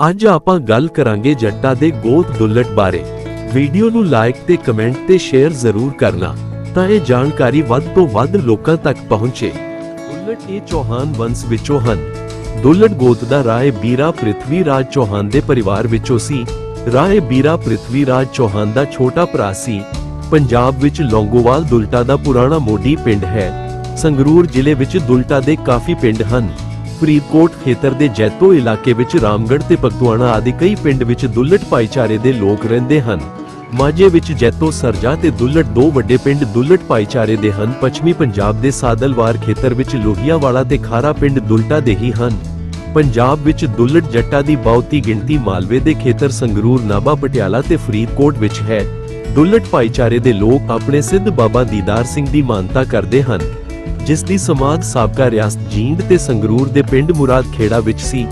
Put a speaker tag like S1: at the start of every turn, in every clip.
S1: ਅੱਜ ਆਪਾਂ ਗੱਲ ਕਰਾਂਗੇ ਜੱਟਾਂ ਦੇ ਗੋਤ ਦੁੱਲਟ ਬਾਰੇ। ਵੀਡੀਓ ਨੂੰ ਲਾਈਕ ਤੇ ਕਮੈਂਟ ਤੇ ਸ਼ੇਅਰ ਜ਼ਰੂਰ ਕਰਨਾ, ਤਾਂ ਇਹ ਜਾਣਕਾਰੀ ਵੱਧ ਤੋਂ ਵੱਧ ਲੋਕਾਂ ਤੱਕ ਪਹੁੰਚੇ। ਦੁੱਲਟ ਇਹ ਚੌਹਾਨ ਵੰਸ਼ ਵਿੱਚੋਂ ਹਨ। ਦੁੱਲਟ ਗੋਤ ਦਾ ਰਾਏ ਬੀਰਾ ਪ੍ਰਿਥਵੀ ਰਾਜ ਚੌਹਾਨ ਦੇ ਪਰਿਵਾਰ ਵਿੱਚੋਂ ਸੀ। ਰਾਏ ਬੀਰਾ ਪ੍ਰਿਥਵੀ ਰਾਜ ਚੌਹਾਨ ਦਾ ਛੋਟਾ ਭਰਾ ਸੀ। ਪੰਜਾਬ ਵਿੱਚ ਲੌਂਗੋਵਾਲ ਦੁਲਟਾ ਦਾ ਪੁਰਾਣਾ ਮੋਢੀ ਪਿੰਡ ਹੈ। ਸੰਗਰੂਰ ਜ਼ਿਲ੍ਹੇ ਵਿੱਚ ਦੁਲਟਾ ਦੇ ਕਾਫੀ ਪਿੰਡ ਹਨ। ਫਰੀਦਕੋਟ ਖੇਤਰ ਦੇ ਜੈਤੋ ਇਲਾਕੇ ਵਿੱਚ ਰਾਮਗੜ੍ਹ ਤੇ ਪਕਤੂਆਣਾ ਆਦਿ ਕਈ ਪਿੰਡ ਵਿੱਚ ਦੁੱਲਟ ਭਾਈਚਾਰੇ ਦੇ ਲੋਕ ਰਹਿੰਦੇ ਹਨ। ਮਾਝੇ ਵਿੱਚ ਜੈਤੋ ਸਰਜਾ ਤੇ ਦੁੱਲਟ ਦੋ ਵੱਡੇ ਪਿੰਡ ਦੁੱਲਟ ਭਾਈਚਾਰੇ ਦੇ ਹਨ। ਪੱਛਮੀ ਪੰਜਾਬ ਦੇ ਸਾਦਲਵਾਰ ਖੇਤਰ ਵਿੱਚ ਲੋਹੀਆਵਾਲਾ ਤੇ ਖਾਰਾ ਪਿੰਡ ਦੁਲਟਾ ਦੇ ਹੀ ਹਨ। ਪੰਜਾਬ ਵਿੱਚ ਦੁੱਲਟ ਜੱਟਾਂ ਦੀ ਬਹੁਤੀ ਗਿਣਤੀ ਮਾਲਵੇ ਦੇ ਖੇਤਰ ਸੰਗਰੂਰ, ਨਾਭਾ, ਪਟਿਆਲਾ ਤੇ ਫਰੀਦਕੋਟ ਵਿੱਚ ਹੈ। ਦੁੱਲਟ ਭਾਈਚਾਰੇ ਦੇ ਲੋਕ ਆਪਣੇ ਸਿੱਧ ਬਾਬਾ ਦੀਦਾਰ ਸਿੰਘ ਦੀ ਮਾਨਤਾ ਕਰਦੇ ਹਨ। ਜਿਸ ਦੀ ਸਮਾਧ ਸਾਬਕਾ ਰਿਆਸਤ ਜੀਂਦ ਤੇ ਸੰਗਰੂਰ ਦੇ ਪਿੰਡ ਮੁਰਾਦ ਖੇੜਾ ਵਿੱਚ ਸੀ।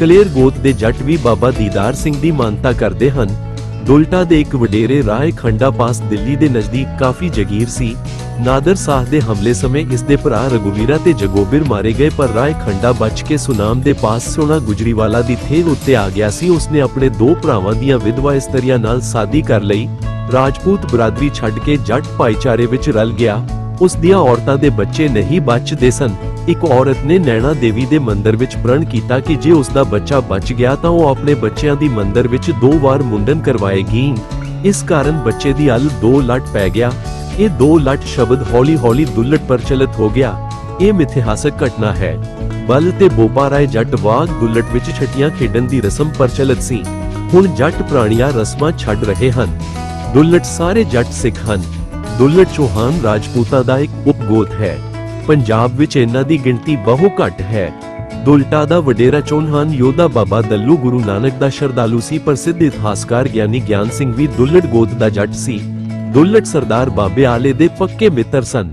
S1: ਕਲੇਰ ਗੋਤ ਦੇ ਜੱਟ ਵੀ ਬਾਬਾ ਦੀਦਾਰ ਸਿੰਘ ਦੀ ਮਾਨਤਾ ਕਰਦੇ ਹਨ। ਦੁਲਟਾ ਦੇ ਇੱਕ ਵਡੇਰੇ ਰਾਏ ਖੰਡਾ ਪਾਸ ਦਿੱਲੀ ਦੇ ਨਜ਼ਦੀਕ ਕਾਫੀ ਜਗੀਰ ਸੀ। ਨਾਦਰ ਸਾਹ ਦੇ ਹਮਲੇ ਸਮੇਂ ਇਸ ਦੇ ਭਰਾ ਰਘੁਵੀਰਾ ਤੇ ਜਗੋਬਿਰ ਮਾਰੇ ਗਏ, ਪਰ ਰਾਏ ਖੰਡਾ ਬਚ ਕੇ ਸੁਨਾਮ ਦੇ ਪਾਸ ਸੋਨਾ ਗੁਜਰੀਵਾਲਾ ਦੀ ਥੇਲ ਉੱਤੇ ਆ ਗਿਆ ਸੀ। ਉਸਨੇ ਆਪਣੇ ਦੋ ਭਰਾਵਾਂ ਦੀਆਂ ਵਿਧਵਾ ਇਸਤਰੀਆਂ ਨਾਲ ਸ਼ਾਦੀ ਕਰ ਲਈ। ਰਾਜਪੂਤ ਬਰਾਦਰੀ ਛੱਡ ਕੇ ਜੱਟ ਭਾਈਚਾਰੇ ਵਿੱਚ ਰਲ ਗਿਆ। ਉਸ ਦੀਆਂ ਔਰਤਾਂ ਦੇ ਬੱਚੇ ਨਹੀਂ ਬਚਦੇ ਸਨ। ਇੱਕ ਔਰਤ ਨੇ ਨੈਣਾ ਦੇਵੀ ਦੇ ਮੰਦਿਰ ਵਿੱਚ ਪ੍ਰਣ ਕੀਤਾ ਕਿ ਜੇ ਉਸ ਦਾ ਬੱਚਾ ਬਚ ਗਿਆ ਤਾਂ ਉਹ ਆਪਣੇ ਬੱਚਿਆਂ ਦੀ ਮੰਦਿਰ ਵਿੱਚ ਦੋ ਵਾਰ ਮੁੰਡਨ ਕਰਵਾਏਗੀ। ਇਸ ਕਾਰਨ ਬੱਚੇ ਦੀ ਅਲ ਦੋ ਲੱਟ ਪੈ ਗਿਆ। ਇਹ ਦੋ ਲੱਟ ਸ਼ਬਦ ਹੌਲੀ-ਹੌਲੀ ਦੁੱਲਟ ਪ੍ਰਚਲਿਤ ਹੋ ਗਿਆ। ਇਹ ਮਿਥਿਹਾਸਕ ਘਟਨਾ ਹੈ। ਬਲ ਤੇ ਬੋਪਾ ਰਾਏ ਜੱਟ ਵਾਗ ਦੁੱਲਟ ਵਿੱਚ ਛਟੀਆਂ ਖੇਡਣ ਦੀ ਰਸਮ ਪ੍ਰਚਲਿਤ ਸੀ। ਹੁਣ ਜੱਟ ਪ੍ਰਾਣੀਆਂ ਰਸਮਾਂ ਛੱਡ ਰਹੇ ਹਨ। ਦੁੱਲਟ ਸਾਰੇ ਜੱਟ ਸਿੱਖ ਹਨ। ਦੁੱਲਟ ਚੌਹਾਨ ਰਾਜਪੂਤਾਂ ਦਾ ਇੱਕ ਉਪਗੋਤ ਹੈ। ਪੰਜਾਬ ਵਿੱਚ ਇਹਨਾਂ ਦੀ ਗਿਣਤੀ ਬਹੁ ਘੱਟ ਹੈ। ਦੁਲਟਾ ਦਾ ਵਡੇਰਾ ਚੌਹਾਨ ਯੋਧਾ ਬਾਬਾ ਦੱਲੂ ਗੁਰੂ ਨਾਨਕ ਦਾ ਸ਼ਰਧਾਲੂ ਸੀ ਪ੍ਰਸਿੱਧ ਇਤਿਹਾਸਕਾਰ ਗਿਆਨੀ ਗਿਆਨ ਸਿੰਘ ਵੀ ਦੁੱਲਟ ਗੋਤ ਦਾ ਜੱਟ ਸੀ। ਦੁੱਲਟ ਸਰਦਾਰ ਬਾਬੇ ਆਲੇ ਦੇ ਪੱਕੇ ਮਿੱਤਰ ਸਨ।